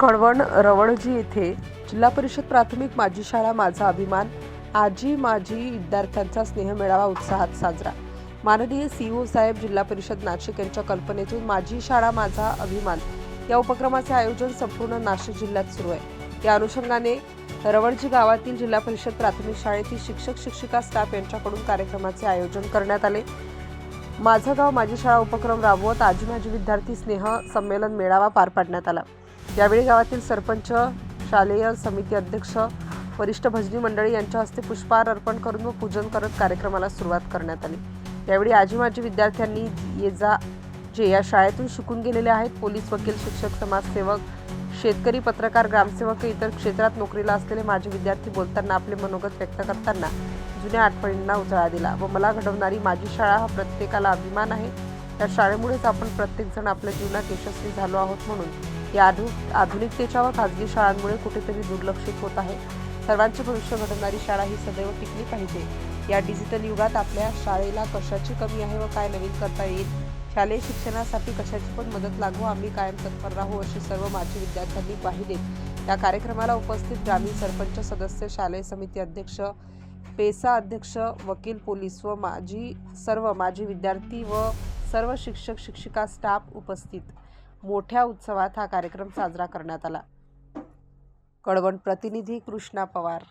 कळवण रवळजी येथे जिल्हा परिषद प्राथमिक माझी शाळा माझा अभिमान आजी माजी विद्यार्थ्यांचा स्नेहमेळावा उत्साहात साजरा. माननीय सीओ साहेब जिल्हा परिषद नाशिक यांच्या कल्पनेतून माझी शाळा माझा अभिमान या उपक्रमाचे आयोजन संपूर्ण नाशिक जिल्ह्यात सुरू आहे. या अनुषंगाने रवळजी गावातील जिल्हा परिषद प्राथमिक शाळेतील शिक्षक शिक्षिका स्टाफ यांच्याकडून कार्यक्रमाचे आयोजन करण्यात आले. माझं गाव माझी शाळा उपक्रम राबवत आजी माजी विद्यार्थी स्नेह संमेलन मेळावा पार पाडण्यात आला. यावेळी गावातील सरपंच शालेय समिती अध्यक्ष वरिष्ठ भजनी मंडळी यांच्या हस्ते पुष्पहार अर्पण करून व पूजन करत कार्यक्रमाला सुरुवात करण्यात आली. यावेळी आजी माजी विद्यार्थ्यांनी ये जा जे या शाळेतून शिकून गेलेले आहेत पोलीस वकील शिक्षक समाजसेवक शेतकरी पत्रकार ग्रामसेवक इतर क्षेत्रात नोकरीला असलेले माझे विद्यार्थी बोलताना आपले मनोगत व्यक्त करताना जुन्या आठवणींना उजाळा दिला व मला घडवणारी माझी शाळा हा प्रत्येकाला अभिमान आहे. त्या शाळेमुळेच आपण प्रत्येकजण आपल्या जीवनात यशस्वी झालो आहोत म्हणून या आधु आधुनिकतेच्या व खाजगी शाळांमुळे कुठेतरी दुर्लक्षित होत आहे. सर्वांचे भविष्य घडवणारी शाळा ही सदैव टिकली पाहिजे. या डिजिटल युगात आपल्या शाळेला कशाची कमी आहे व काय नवीन करता येईल? शालेय शिक्षणासाठी कशाची पण मदत लागू आम्ही कायम तत्पर राहू अशी सर्व माजी विद्यार्थ्यांनी पाहिले. या कार्यक्रमाला उपस्थित ग्रामीण सरपंच सदस्य शालेय समिती अध्यक्ष पेसा अध्यक्ष वकील पोलीस व माजी सर्व माजी विद्यार्थी व सर्व शिक्षक शिक्षिका स्टाफ उपस्थित. मोठ्या उत्सवात हा कार्यक्रम साजरा करण्यात आला. कळवण प्रतिनिधी कृष्णा पवार.